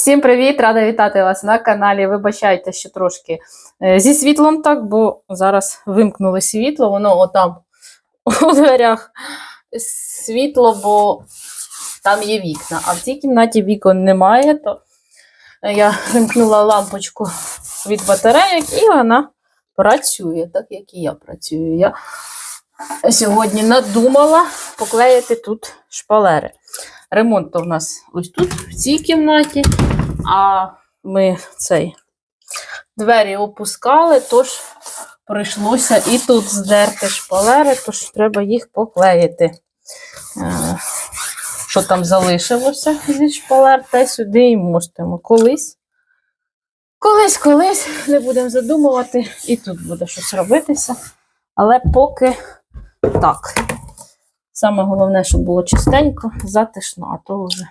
Всім привіт! Рада вітати вас на каналі. Вибачайте, що трошки е, зі світлом так, бо зараз вимкнули світло, воно отам у дверях світло, бо там є вікна. А в цій кімнаті вікон немає, то я вимкнула лампочку від батарейок і вона працює, так як і я працюю. Я сьогодні надумала поклеїти тут шпалери. Ремонт то в нас ось тут, в цій кімнаті, а ми цей двері опускали, тож прийшлося і тут здерти шпалери, тож треба їх поклеїти. Е, Що там залишилося зі шпалер, те сюди і мостимо. Колись. Колись, колись не будемо задумувати, і тут буде щось робитися. Але поки так. Саме головне, щоб було чистенько, затишно, а то вже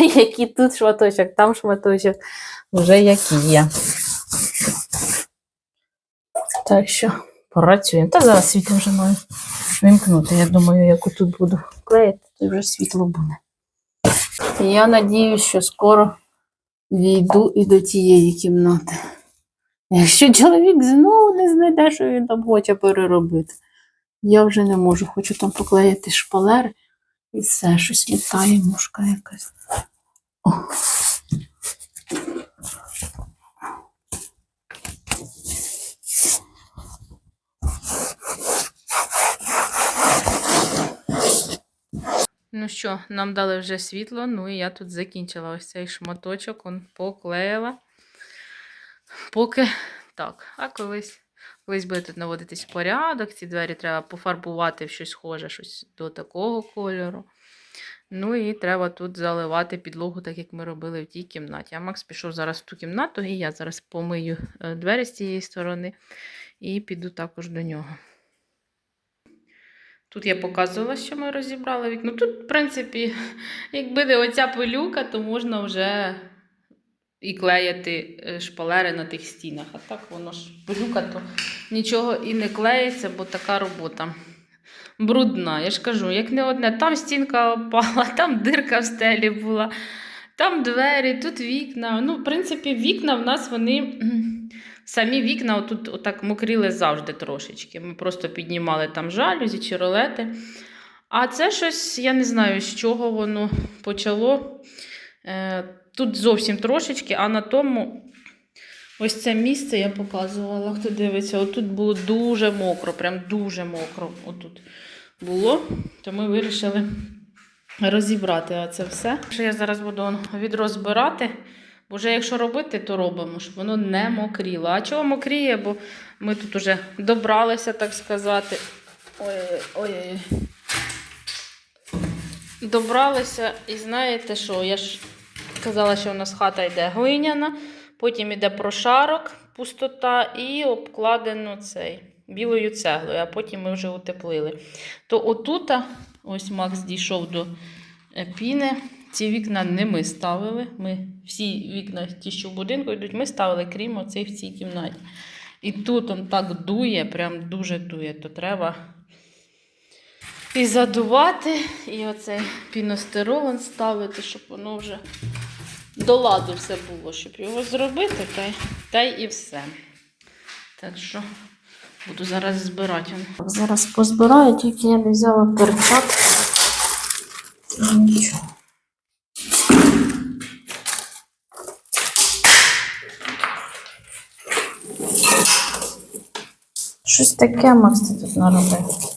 який тут шматочок, там шматочок, вже які є. Так що працюємо. Та зараз світло вже маю вимкнути. Я думаю, яку тут буду клеїти, то вже світло буде. Я надіюсь, що скоро війду і до тієї кімнати. Якщо чоловік знову не знайде, що він там хоче переробити. Я вже не можу, хочу там поклеїти шпалери і все, щось літає, мушка якась. О. Ну що, нам дали вже світло, ну і я тут закінчила ось цей шматочок, он поклеїла. Поки так, а колись. Колись буде тут наводитись порядок, ці двері треба пофарбувати в щось схоже, щось до такого кольору. Ну і треба тут заливати підлогу, так як ми робили в тій кімнаті. А Макс пішов зараз в ту кімнату, і я зараз помию е, двері з цієї сторони і піду також до нього. Тут я показувала, що ми розібрали вікно. Тут, в принципі, якби не оця пилюка, то можна вже і клеїти е, шпалери на тих стінах. А так воно ж пилюка, то нічого і не клеїться, бо така робота брудна. Я ж кажу, як не одне, там стінка опала, там дирка в стелі була, там двері, тут вікна. Ну, в принципі, вікна в нас вони. Самі вікна отут отак мокріли завжди трошечки. Ми просто піднімали там жалюзі чи ролети. А це щось, я не знаю, з чого воно почало. Тут зовсім трошечки, а на тому ось це місце я показувала, хто дивиться, отут було дуже мокро, прям дуже мокро. Отут було. То ми вирішили розібрати це все. Що я зараз буду відро збирати. Бо вже якщо робити, то робимо, щоб воно не мокріло. А чого мокріє? Бо ми тут уже добралися, так сказати. Ой-ой-ой. Добралися, і знаєте що? Я ж казала, що у нас хата йде глиняна, потім йде прошарок, пустота і обкладено цей білою цеглою, а потім ми вже утеплили. То отута, ось Макс дійшов до е, піни. Ці вікна не ми ставили. Ми всі вікна, ті, що в будинку йдуть, ми ставили, крім оцих в цій кімнаті. І тут он так дує, прям дуже дує, то треба і задувати, і оцей піностирол ставити, щоб воно вже до ладу все було, щоб його зробити, та та і все. Так що буду зараз збирати. Зараз позбираю, тільки я не взяла перчатки. Нічого. Щось таке Макс тут наробив.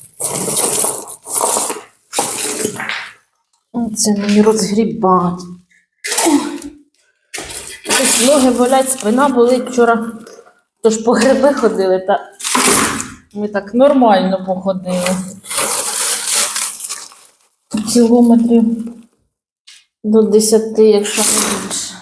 Це мені розгрібати. Ноги болять, спина болить вчора. Тож по гриби ходили, та ми так нормально походили. Кілометрів до 10, якщо не більше.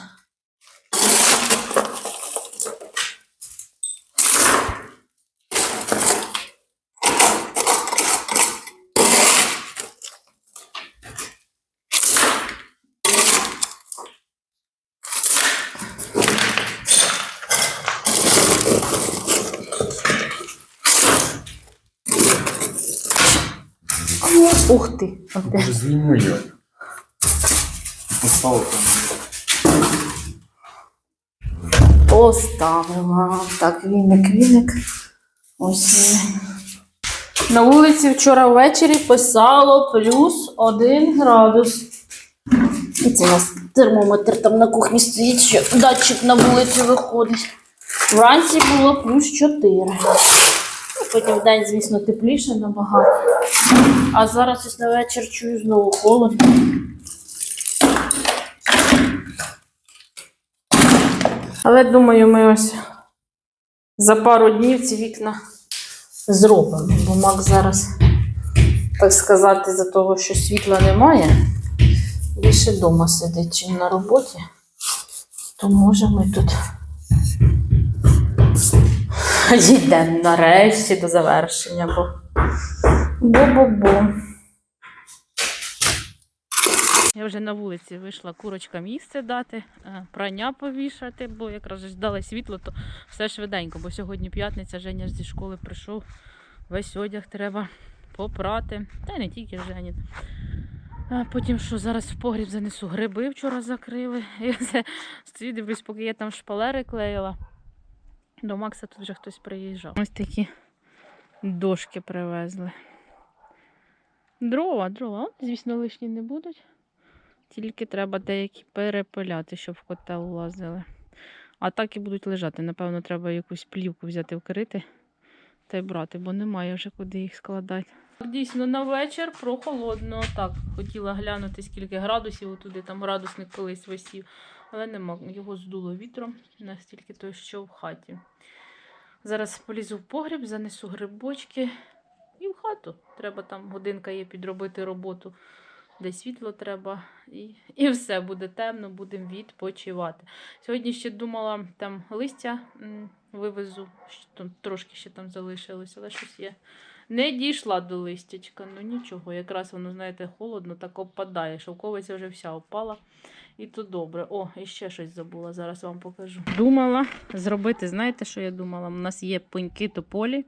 Ух ти! Може зніму її. Поставив там. поставила. Так, віник, віник. Ось він. На вулиці вчора ввечері писало плюс 1 градус. І це у нас термометр там на кухні стоїть, що датчик на вулицю виходить. Вранці було плюс 4. Потім в день, звісно, тепліше набагато. А зараз ось на вечір чую знову холодно. Але думаю, ми ось за пару днів ці вікна зробимо. Бо Мак зараз, так сказати, за того, що світла немає, більше вдома сидить, чим на роботі. То може ми тут йдемо нарешті до завершення, бо бо-бо-бо. Я вже на вулиці вийшла курочка місце дати, е, прання повішати, бо якраз ж дали світло, то все швиденько, бо сьогодні п'ятниця, Женя зі школи прийшов, весь одяг треба попрати. Та й не тільки Женін. А потім що зараз в погріб занесу гриби вчора закрили. Все стою, дивлюсь, поки я там шпалери клеїла. До Макса тут вже хтось приїжджав. Ось такі дошки привезли. Дрова, дрова, звісно, лишні не будуть. Тільки треба деякі перепиляти, щоб в котел влазили. А так і будуть лежати. Напевно, треба якусь плівку взяти, вкрити та й брати, бо немає вже куди їх складати. Дійсно, на вечір прохолодно. Так, хотіла глянути, скільки градусів, отуди там градусник колись висів, але нема. Його здуло вітром, настільки то, що в хаті. Зараз полізу в погріб, занесу грибочки і в хату. Треба там годинка є підробити роботу, де світло треба, і, і все буде темно, будемо відпочивати. Сьогодні ще думала, там листя м, вивезу, що там трошки ще там залишилось, але щось є. Не дійшла до листячка, ну нічого, якраз воно, знаєте, холодно, так опадає. Шовковиця вже вся опала. І то добре. О, і ще щось забула, зараз вам покажу. Думала зробити, знаєте, що я думала? У нас є пеньки тополі,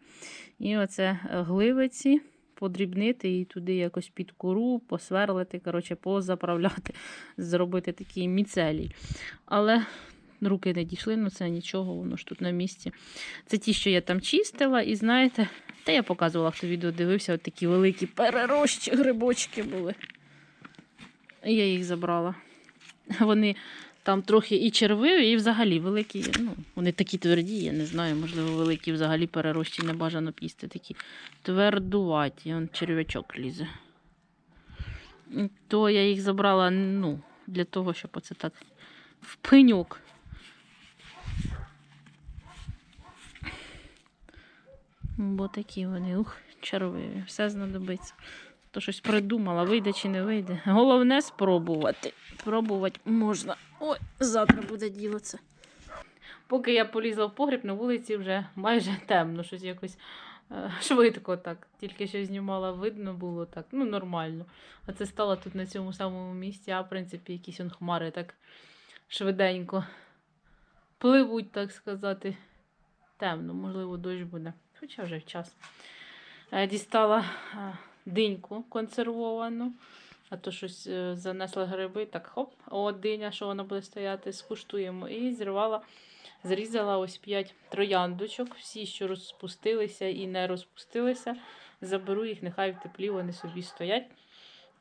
і оце е, гливиці подрібнити і туди якось під кору, посверлити, коротше, позаправляти, зробити такий міцелій. Але руки не дійшли, ну це нічого, воно ж тут на місці. Це ті, що я там чистила, і знаєте, та я показувала, хто відео дивився, от такі великі перерощі грибочки були. Я їх забрала. Вони там трохи і червиві, і взагалі великі. Ну, вони такі тверді, я не знаю, можливо, великі взагалі перерощі не бажано пісти. Такі твердуваті, он черв'ячок лізе. То я їх забрала ну, для того, щоб оце так в пеньок. Бо такі вони, ух, червиві, все знадобиться. То щось придумала, вийде чи не вийде. Головне спробувати. Пробувати можна. Ой, завтра буде діло. Поки я полізла в погріб, на вулиці вже майже темно, щось якось е, швидко так. Тільки що знімала, видно було так, ну нормально. А це стало тут на цьому самому місці, а в принципі якісь он хмари так швиденько пливуть, так сказати. Темно, можливо, дощ буде. Хоча вже час. Е, Дістала е, диньку консервовану, а то щось е, занесла гриби, так хоп, от диня, що вона буде стояти, скуштуємо. І зірвала, зрізала ось 5 трояндочок, всі, що розпустилися і не розпустилися. Заберу їх, нехай в теплі вони собі стоять.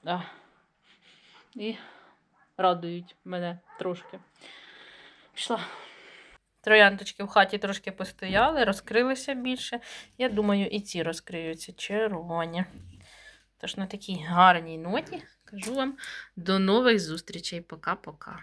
А, і радують мене трошки. Пішла. Трояндочки в хаті трошки постояли, розкрилися більше. Я думаю, і ці розкриються червоні. Тож на такій гарній ноті кажу вам до нових зустрічей. Пока-пока.